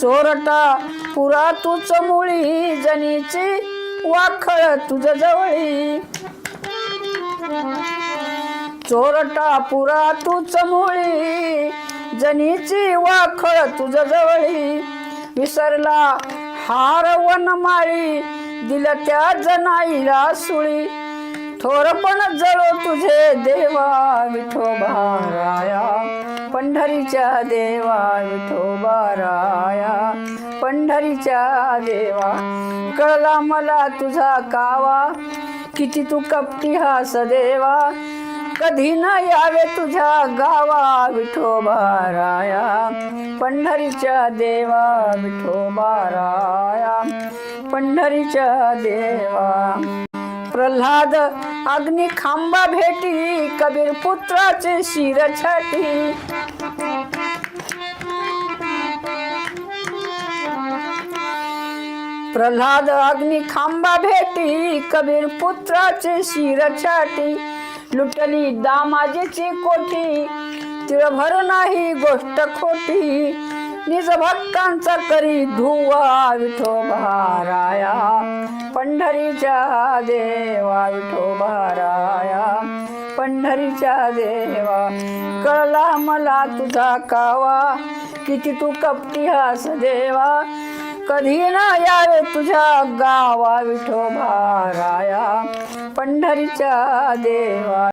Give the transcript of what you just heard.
चोरटा पुरा तूच मुळी जनीची वाखळ तुझ जवळी. चोरटा पुरा तूच मुळी जनीची वाखळ तुझ जवळी. विसरला हार वनमाळी दिलं त्या जनाईला सुळी. थोरपण जळो तुझे देवा विठोबाराया पंढरीच्या देवा विठोबाराया पंढरीच्या देवा कळला मला तुझा कावा. किती तू कपटी हास देवा कधी न यावे तुझ्या गावा विठोबाराया पंढरीच्या देवा विठोबाराया पंढरीच्या देवा प्रल्हाद अग्नी खांबा भेटी कबीर पुत्राचे शिर छाटी. प्रल्हाद अग्नी खांबा भेटी कबीर पुत्राचे शिर छाटी. लुटली दामाजीची कोठी तिळभर नाही गोष्ट खोटी. निज भक्तांचा करी धुवा विठोबाराया पंढरीच्या देवा विठोबाराया पंढरीच्या देवा कळला मला तुझा कावा. किती तू कपटी हास देवा. कधी ना यावे तुझ्या गावा विठोबाराया पंढरीच्या देवा